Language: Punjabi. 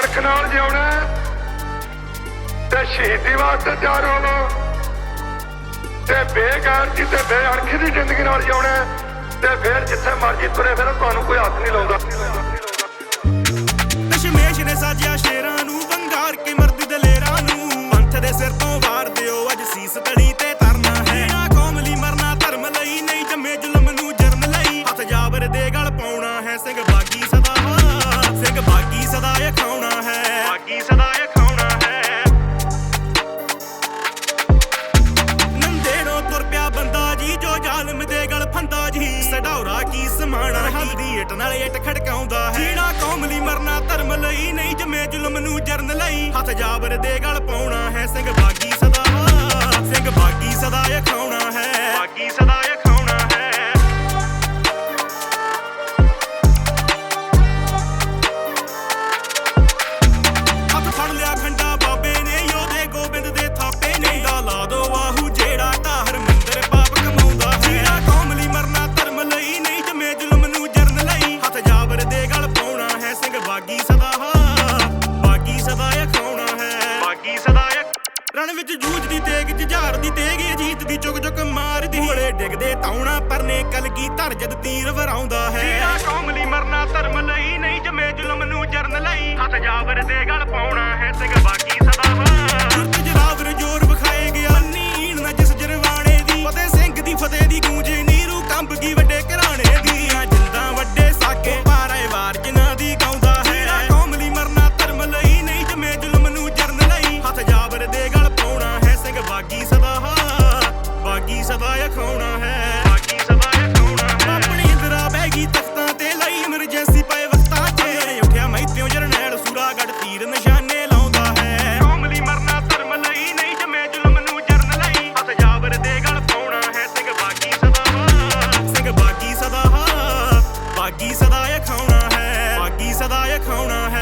ਅਣਖ ਨਾਲ ਜਿਉਣਾ ਤੇ ਸ਼ਹੀਦੀ ਵਾਸਤੇ ਤਿਆਰ ਹੋਵੋ ਤੇ ਬੇਗੈਰਤੀ ਤੇ ਬੇਅਣਖੀ ਦੀ ਜ਼ਿੰਦਗੀ ਨਾਲ ਜਿਉਣਾ ਤੇ ਫਿਰ ਜਿੱਥੇ ਮਰਜ਼ੀ ਤੁਰੇ ਫਿਰੋ, ਤੁਹਾਨੂੰ ਕੋਈ ਹੱਥ ਨਹੀਂ ਲਾਉਂਦਾ। ਦਸ਼ਮੇਸ਼ ਨੇ ਸਾਜਿਆ ਸ਼ੇਰਾਂ ਨੂੰ, ਵੰਗਾਰ ਕੇ ਮਰਦ ਦਲੇਰਾਂ ਨੂੰ। ਪੰਥ ਦੇ ਸਿਰ ਤੋਂ ਵਾਰ ਦਿਓ, ਅੱਜ ਸੀਸ ਤੜੀ ਤੇ ਤਰਨਾ ਹੈ। ਨਾ ਕੌਮ ਲਈ ਮਰਨਾ ਧਰਮ ਲਈ, ਨਹੀਂ ਜੰਮੇ ਜ਼ੁਲਮ ਨੂੰ ਜਰਨ ਲਈ। ਹੱਥ ਜਾਬਰ ਦੇ ਬਾਗੀ ਸਦਾ ਖਾਉਣਾ ਹੈ। ਬਾਗੀ ਸਦਾ ਖਾਉਣਾ ਹੈ। ਨੰਦੇੜੋਂ ਤੁਰ ਪਿਆ ਬੰਦਾ ਜੀ ਜੋ ਜ਼ਾਲਮ ਦੇ ਗਲ ਫੰਦਾ ਜੀ। ਸਡੌਰਾ ਕੀ ਸਮਾਣਾ ਹੱਥ ਦੀ ਇੱਟ ਨਾਲ ਇੱਟ ਖੜਕਾਉਂਦਾ ਹੈ। ਜੀਣਾ ਕੌਮ ਲਈ ਮਰਨਾ ਧਰਮ ਲਈ ਨਹੀਂ ਜੰਮੇ ਜ਼ੁਲਮ ਨੂੰ ਜਰਨ ਲਈ। ਹੱਥ ਜਾਬਰ ਦੇ ਗਲ ਪਾਉਣਾ ਹੈ ਸਿੰਘ ਬਾਗੀ ਸਦਾ। ਸਿੰਘ ਬਾਗੀ ਸਦਾ ਖਾਉਣਾ ਰਣ ਵਿੱਚ ਜੂਝਦੀ ਤੇਗ, ਜੁਝਾਰ ਦੀ ਤੇਗ, ਅਜੀਤ ਦੀ ਚੁੱਕ ਚੁੱਕ ਮਾਰਦੀ। ਹੋਲੇ ਡਿੱਗਦੇ ਤਾਉਣਾ ਪਰਨੇ ਕਲਗੀ ਧਰ ਜਦ ਤੀਰ ਵਰਾਉਂਦਾ ਹੈ। ਜੀਣਾ ਕੌਮ ਲਈ ਮਰਨਾ ਧਰਮ ਲਈ, ਨਹੀਂ ਜੰਮੇ ਜ਼ੁਲਮ ਨੂੰ ਜਰਨ ਲਈ। ਹੱਥ ਜਾਬਰ ਦੇ ਗਲ ਪਾਉਣਾ ਹੈ ਸਿੰਘ ਬਾਗੀ higher corner.